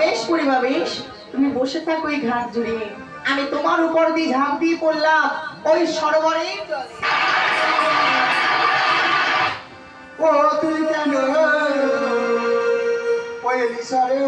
বেশ পরিমা বেশ তুমি বসে থাকো ওই ঘাট জুড়ে। আমি তোমার উপর দিয়ে ঝাঁপ দিয়ে পড়লাম, ওই সরোবরে। ও, তুই কেন? ওই লিসারে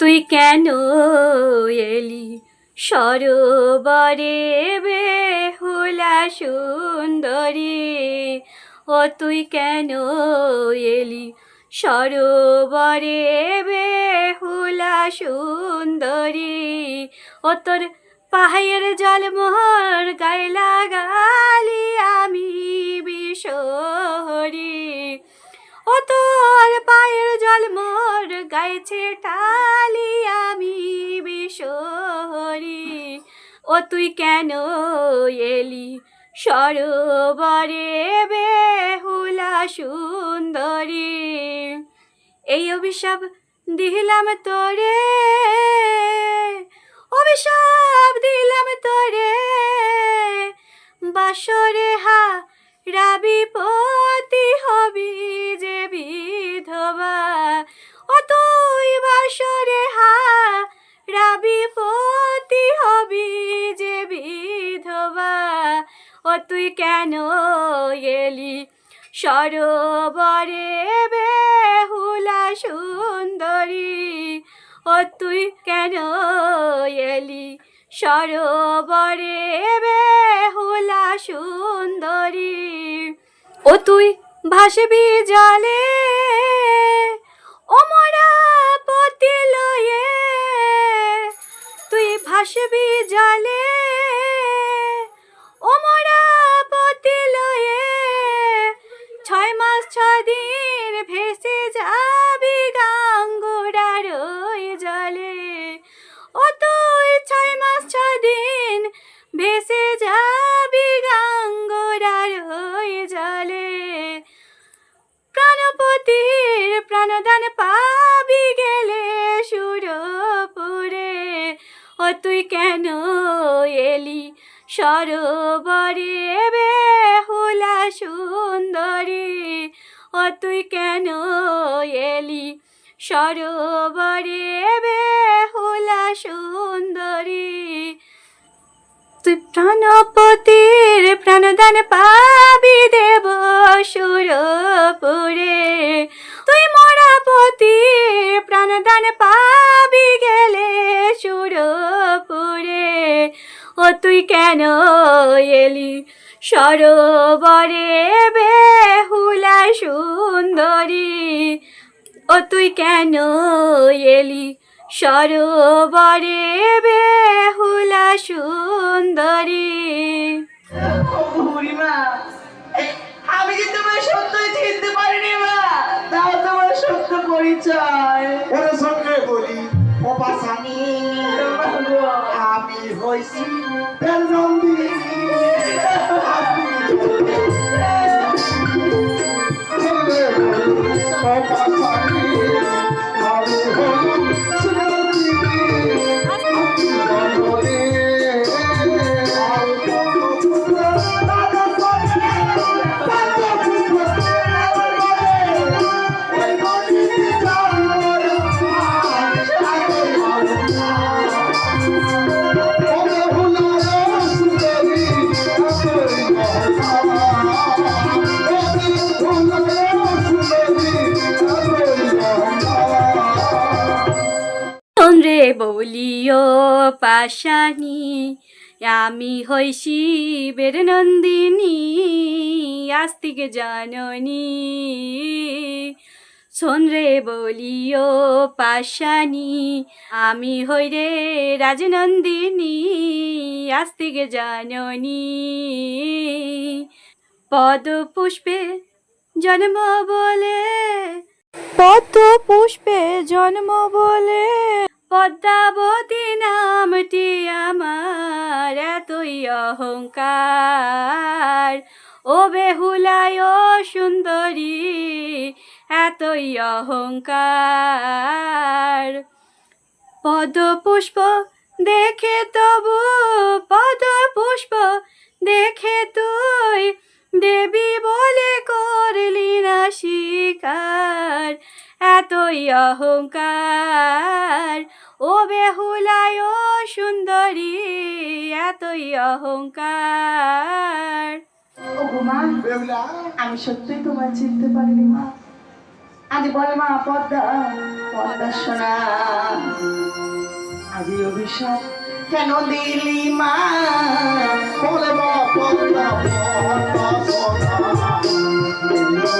তুই কেন এলি সরোবরে বেহুলা সুন্দরী, ও তুই কেন এলি সরোবরে বেহুলা সুন্দরী? ও তোর পাহাড়ের জল মোহর গায়ে লাগালি আমি বিশহরি। ও তোর পায়ের জল মোর গাইছে টালি আমি বিশহরি। ও তুই কেন এলি? সরোবরে বেহুলা সুন্দরী। এই অভিশাপ দিলাম তোরে। অভিশাপ দিলাম তোরে। বাসরে হা রাবি পতি হবি যে বিধবা। ও তুই বাসরে হা ও তুই কেন এলি? সরোবরে বেহুলা সুন্দরী, ও তুই কেন এলি? সরোবরে বেহুলা সুন্দরী, ও তুই ভাসবি জলে ওমরা পতি লয়ে, তুই ভাসবি জলে। তুই কেন এলি? সরোবরে বেহুলা সুন্দরী, ও তুই কেন এলি? সরোবরে বেহুলা সুন্দরী, তুই প্রাণপতির প্রাণদান সরোবরে বেহুলা সুন্দরী। ও তুই কেন এলি সরোবরে বেহুলা সুন্দরী? বুড়িমা আমি কি তোমার সত্যই চিনতে পারিনি মা? দাও তোমার সত্য পরিচয়। ওরে সঙ্গে বলি ও আমি হইছি ফের বলিও পাশানি, আমি হই শিবের নন্দিনী, আস্তিকে জাননী। শোনরে বলিও পাশানি, আমি হই রে রাজনন্দিনী, আস্তিকে জাননী। পদ পুষ্পে জন্ম বলে। পদ্ম পুষ্পে জন্ম বলে। পদ্মাবতী নামটি আমার, এতই অহংকার। ও বেহুলায় সুন্দরী, এতই অহংকার। পদ্ম পুষ্প দেখে তবু পদ্ম পুষ্প দেখে তুই, দেবী বলে করলি না শিকার, এতই অহংকার। ও বেহুলায় ও সুন্দরী, এতই অহংকার। ও আমি সত্যই তোমায় চিনতে পারিনি, মা। আজ বল মা, পদ্মা পদ্মা সোনা। আজ অভিশাপ কেন দিলি মা? মা, পদ্মা পদ্মা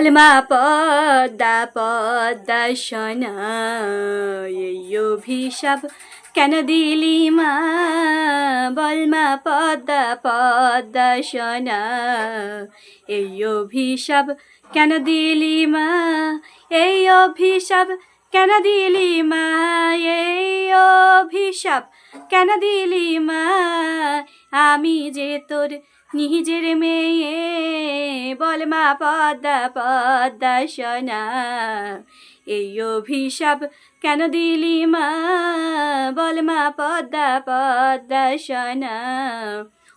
অলমা পদ্মা পদ্মা সোনা এই কেন দিলি মা? বলমা পদ্মা পদ্মা সোনা এই অভিশাপ কেন দিলি মা? এই অভিশাপ কেন দিলি মা? এই অভিশাপ কেন দিলি মা? আমি যে তোর নিজের মেয়ে, বল মা পদ্মা পদ্মা সোনা। এই অভিশাপ কেন দিলি মা? বল মা পদ্মা পদ্মা সোনা।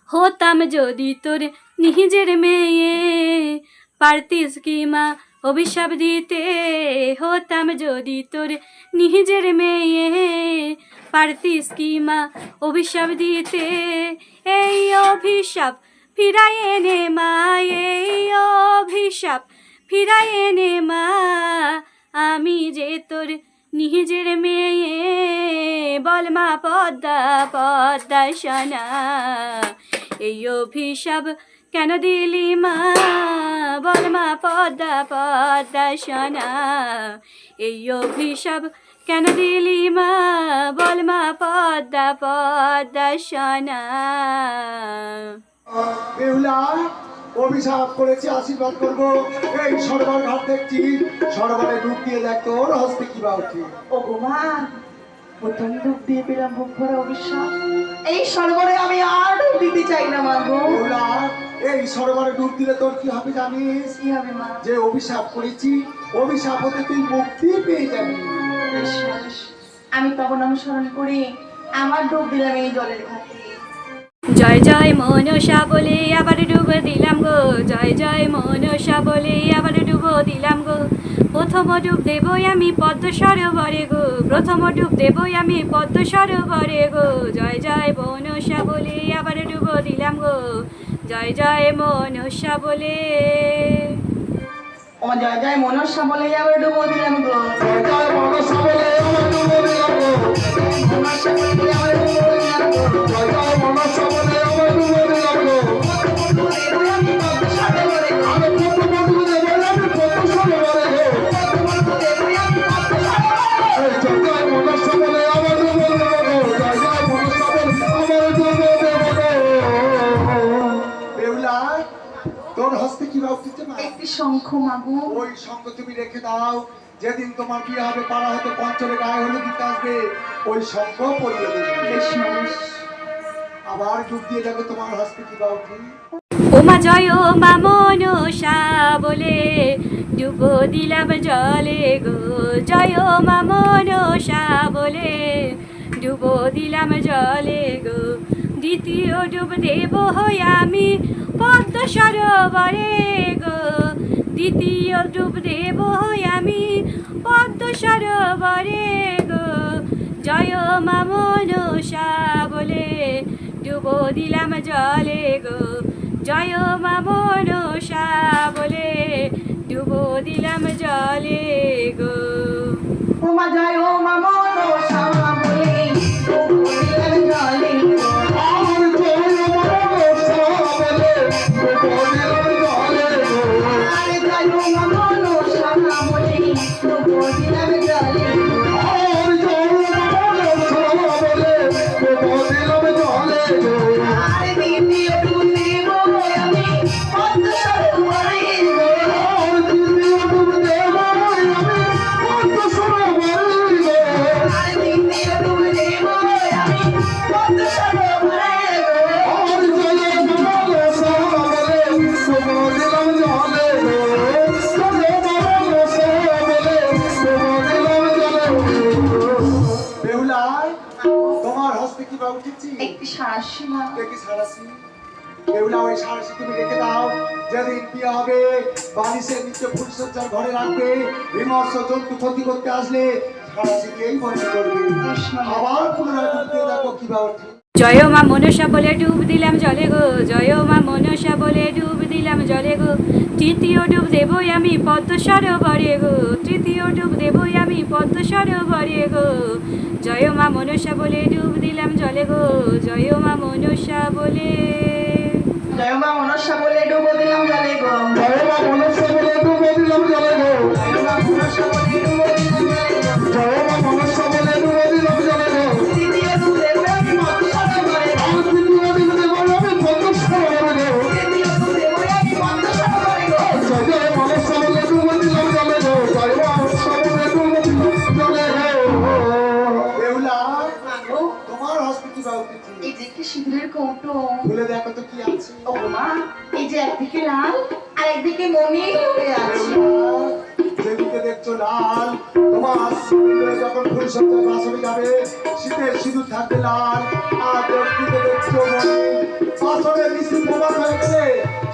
হতাম যদি তোর নিজের মেয়ে, পারতিস কি মা অভিশাপ দিতে? হতাম যদি তোর নিজের মেয়ে, পারতিস কি মা অভিশাপ দিতে? এই অভিশাপ ফিরাই এনে মা, এই অভিশাপ। ফিরাই এনে মা, আমি যে তোর নিজের মেয়ে। বল মা, পদ্মা পদ্মা সোনা, এই অভিশাপ কেন দিলি মা? বল মা, পদ্মা পদ্মা সোনা, এই অভিশাপ কেন দিলি মা? বল মা, পদ্মা পদ্মা সোনা। বেহুলা অভিশাপ করেছি আশীর্বাদ করব। এই সরোবর ঘাট দেখছি সরোবরে ডুব দিয়ে দেখ তোর হস্তে কি বা উঠে। ও গো প্রথম ডুব দিয়ে পেলাম বুক ভরা অভিশাপ। এই সরোবরে আমি আর ডুব দিতে চাই না মা গো। বেহুলা এই সরোবরে ডুব দিলে তোর কি হবে জানিস? কি হবে মা? যে অভিশাপ করেছি অভিশাপ হতে তুই মুক্তি পেয়ে যাবি। আমি তখন অনুসরণ করে আমার ডুব দিলাম এই জলের ঘাটে জয় জয় মনসা বলে আবার ডুব দিলাম গো। জয় জয় মনসা বলে আবার ডুব দিলাম গো। প্রথম ডুব দেবই আমি পদ্ম সরোবরে গো। প্রথম ডুব দেবই আমি পদ্ম সরোবরে গো। জয় জয় মনসা বলে আবার ডুব দিলাম গো। জয় জয় মনসা বলে। জয় জয় মনসা বলে আবার ডুবো দিলাম গো। জয় জয়। মনসা বলে আবার ডুবো দিলাম গো। জয় জয় শঙ্খ মাগো। ওই সঙ্গ তুমি রেখে দাও। যেদিন তোমার বিয়ে হবে পাড়া হতে পঞ্চলে গায়ে হলে দিতে আসবে। ওই সঙ্গ পরিয়ে দেবে। আবার যুগ দিয়ে দেখো তোমার ওমা জয় মা মনসা বলে, ডুব দিলাম জলে গো। জয় মা মনসা বলে, ডুব দিলাম জলে গো। দ্বিতীয় ডুব দেব হই আমি পদ্ম সরোবরে গো। দ্বিতীয় ডুব দেব হই আমি পদ্ম সরোবরে গো। জয় মা মনসা বলে ডুব দিলাম জলে গো। জয় মা মনসা বলে ডুবো দিলাম জলে গো। ওমা জয় ওই তুমি রেখে দাও। হবে, বালিশের নিচে ঘরে রাখবে। জন্তু ক্ষতি করতে আসলে জয় মা মনসা বলে ডুব দিলাম জলে গো, জয় মা মনসা বলে ডুব দিলাম জলে গো। তৃতীয় ডুব দেবই আমি পদ্ম সরোবরে গো, তৃতীয় ডুব দেবই আমি পদ্ম সরোবরে গো। জয় মা মনসা বলে ডুব দিলাম জলে গো, জয় মা মনসা বলে মনসা বলে ডুবো দিলাম জলে গো বাবা মনসা বলে ডুবো দিলাম জলে গো একটি সিঁদুরের কৌটো খুলে দেখো তো কি আছে। ও মা এই যে একদিকে লাল আর একদিকে মনি হয়ে আছে। যেদিকে দেখছ লাল তোমার সিঁদুরে যখন ফুল সজ্জা বাসনে যাবে শীতের সিঁদুর থাকবে লাল। আর যেদিকে দেখছ মনি বাসনের নিচে তোমার হয়ে গেলে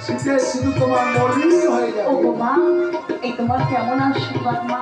শীতের সিঁদুর তোমার মনি হয়ে ও মা এই তোমার কেমন আশীর্বাদ মা।